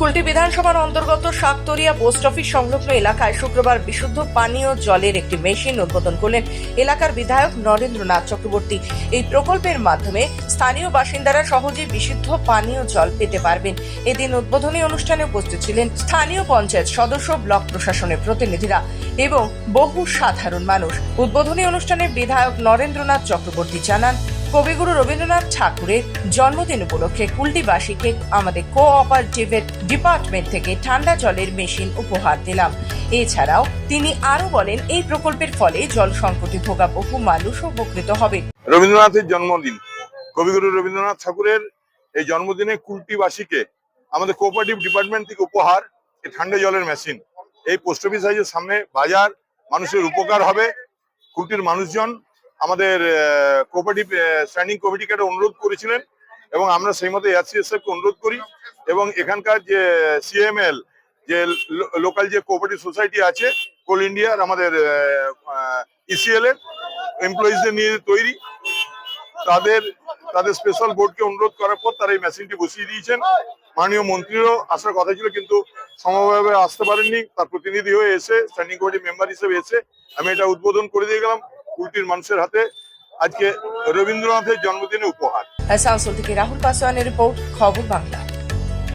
কুলটি বিধানসভার অন্তর্গত শাকতরিয়া post office সংলগ্ন এলাকায় শুক্রবার বিশুদ্ধ পানীয় জলের একটি মেশিন উদ্বোধন করলেন এলাকার বিধায়ক নরেন্দ্রনাথ চক্রবর্তী। এই প্রকল্পের মাধ্যমে স্থানীয় বাসিন্দারা সহজে বিশুদ্ধ পানীয় জল পেতে পারবেন। এদিন উদ্বোধনী অনুষ্ঠানে উপস্থিত ছিলেন স্থানীয় পঞ্চায়েত সদস্য, ব্লক প্রশাসনের প্রতিনিধিরা এবং বহু সাধারণ মানুষ। উদ্বোধনী অনুষ্ঠানে বিধায়ক নরেন্দ্রনাথ চক্রবর্তী জানান কবিগুরু রবীন্দ্রনাথ ঠাকুরের জন্মদিন উপলক্ষে কুলটিবাসীকে আমাদের কোঅপারেটিভের ডিপার্টমেন্ট থেকে ঠান্ডা জলের মেশিন উপহার দিলাম। এছাড়াও তিনি আরও বলেন, এই প্রকল্পের ফলে জল সংকটে ভোগা বহু মানুষ উপকৃত হবে। রবীন্দ্রনাথের জন্মদিন। কবিগুরু রবীন্দ্রনাথ ঠাকুরের এই জন্মদিনে কুলটিবাসীকে আমাদের কোঅপারেটিভ ডিপার্টমেন্ট থেকে উপহার, এই ঠান্ডা জলের মেশিন। এই পোস্ট অফিস হাউসের সামনে বাজার, মানুষের উপকার হবে। কুলটির মানুষজন আমাদের কোঅপারেটিভ স্ট্যান্ডিং কমিটিকে একটা অনুরোধ করেছিলেন এবং আমরা সেই মতো এয়ারসিএসএফকে অনুরোধ করি এবং এখানকার যে সিএমএল যে লোকাল যে কোঅপারেটিভ সোসাইটি আছে কোল ইন্ডিয়ার আমাদের ইসিএল এর এমপ্লয়িজদের নিয়ে তৈরি। তাদের তাদের স্পেশাল বোর্ডকে অনুরোধ করার পর তারা এই মেশিনটি বসিয়ে দিয়েছেন। মাননীয় মন্ত্রীরও আসার কথা ছিল কিন্তু সমভাবে আসতে পারেননি। তার প্রতিনিধি হয়ে এসে স্ট্যান্ডিং কমিটি মেম্বার হিসেবে এসে আমি এটা উদ্বোধন করে দিয়ে গেলাম। কুলটির মানুষের হাতে আজকে রবীন্দ্রনাথের জন্মদিনে উপহার। আসানসোল থেকে রাহুল পাসওয়ানের রিপোর্ট খবর বাংলা।